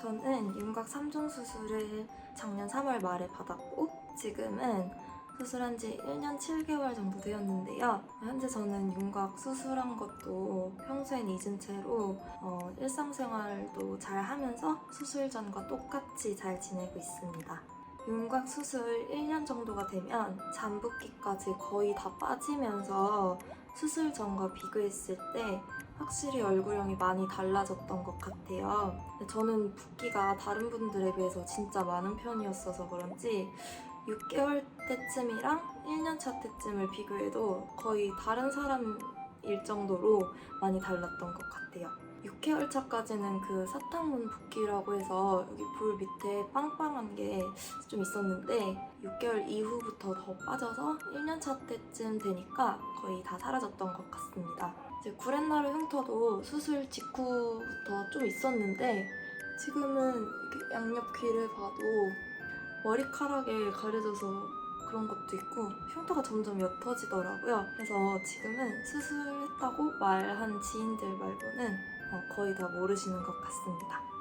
저는 윤곽 3종 수술을 작년 3월 말에 받았고 지금은 수술한 지 1년 7개월 정도 되었는데요. 현재 저는 윤곽 수술한 것도 평소엔 잊은 채로 어, 일상생활도 잘 하면서 수술 전과 똑같이 잘 지내고 있습니다. 윤곽 수술 1년 정도가 되면 잠붓기까지 거의 다 빠지면서 수술 전과 비교했을 때 확실히 얼굴형이 많이 달라졌던 것 같아요. 저는 붓기가 다른 분들에 비해서 진짜 많은 편이었어서 그런지 6개월 때쯤이랑 1년 차 때쯤을 비교해도 거의 다른 사람일 정도로 많이 달랐던 것 같아요. 6개월 차까지는 그 사탕문 붓기라고 해서 여기 볼 밑에 빵빵한 게 좀 있었는데 6개월 이후부터 더 빠져서 1년 차 때쯤 되니까 거의 다 사라졌던 것 같습니다. 이제 구렛나루 흉터도 수술 직후부터 좀 있었는데 지금은 양옆 귀를 봐도 머리카락에 가려져서 그런 것도 있고 흉터가 점점 옅어지더라고요. 그래서 지금은 수술했다고 말한 지인들 말고는 어, 거의 다 모르시는 것 같습니다.